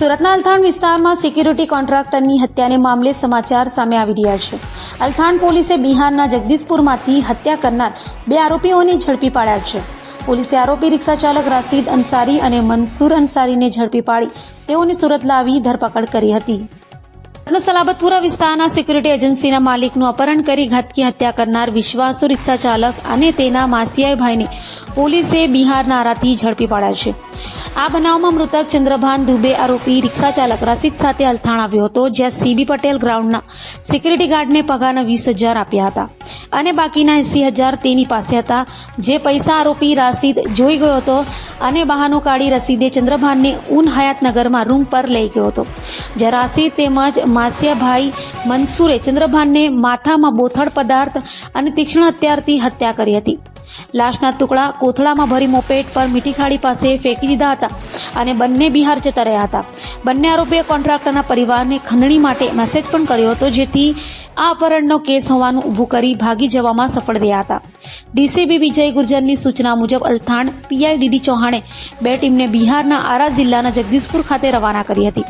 સુરતના અલથાણ વિસ્તારમાં સિક્યુરિટી કોન્ટ્રાક્ટરની હત્યાને મામલે સમાચાર સામે આવી રહ્યા છે. અલથાણ પોલીસે બિહારના જગદીશપુરમાંથી હત્યા કરનાર બે આરોપીઓને ઝડપી પાડ્યા છે. પોલીસે આરોપી રિક્ષા ચાલક રાશિદ અંસારી અને મનસુર અંસારીને ઝડપી પાડી તેઓને સુરત લાવી ધરપકડ કરી હતી. સુરતના સલાબતપુરા વિસ્તારના સિક્યુરિટી એજન્સીના માલિકનું અપહરણ કરી ઘાતકી હત્યા કરનાર વિશ્વાસુ રિક્ષા ચાલક અને તેના માસિયાઈ ભાઈને પોલીસે બિહારના આરાથી ઝડપી પાડ્યા છે. આ બનાવમાં મૃતક ચંદ્રભાન દુબે આરોપી રિક્ષા ચાલક રસીદ સાથે અલથાણ આવ્યો હતો, જ્યાં સીબી પટેલ ગ્રાઉન્ડના સિક્યુરિટી ગાર્ડને પગારના વીસ હજાર આપ્યા હતા. અને બાકીના એસી હજાર તેની પાસે હતા, જે પૈસા આરોપી રાશિદ જોઈ ગયો હતો અને બહાનું કાઢી રસીદે ચંદ્રભાનને ઉન હયાતનગરમાં રૂમ પર લઈ ગયો હતો. જ્યાં રાશિદ તેમજ માસિયાભાઈ મનસુરે ચંદ્રભાનને માથામાં બોથડ પદાર્થ અને તીક્ષ્ણ હત્યારથી હત્યા કરી હતી. લાશના ટુકડા કોથળામાં ભરી મોપેટ પર મીઠી ખાડી પાસે ફેંકી દીધા હતા અને બંને બિહાર જતા રહ્યા હતા. બંને આરોપીએ કોન્ટ્રાક્ટરના પરિવારને ખંડણી માટે મેસેજ પણ કર્યો હતો, જેથી આ અપહરણનો કેસ હોવાનું ઊભું કરી ભાગી જવામાં સફળ રહ્યા હતા. ડીસીબી વિજય ગુર્જરની સૂચના મુજબ અલથાણ પીઆઈ ડીડી ચૌહાણે બે ટીમને બિહારના આરા જિલ્લાના જગદીશપુર ખાતે રવાના કરી હતી.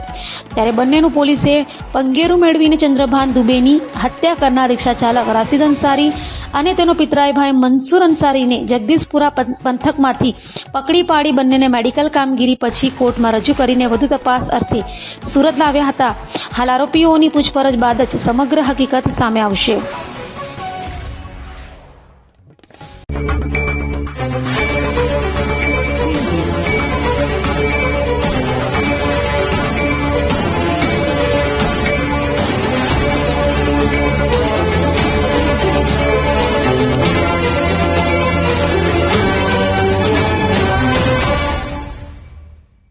ત્યારે બંનેનું પોલીસે પંગેરું મેળવીને ચંદ્રભાન દુબેની હત્યા કરનાર રિક્ષા ચાલક રાશિદ અંસારી અને તેનો પિતરાય ભાઈ મનસુર અંસારીને જગદીશપુરા પંથકમાંથી પકડી પાડી બંનેને મેડિકલ કામગીરી પછી કોર્ટમાં રજૂ કરીને વધુ તપાસ અર્થે સુરત લાવ્યા હતા. હાલ આરોપીઓની પૂછપરછ બાદ જ સમગ્ર હકીકત સામે આવશે.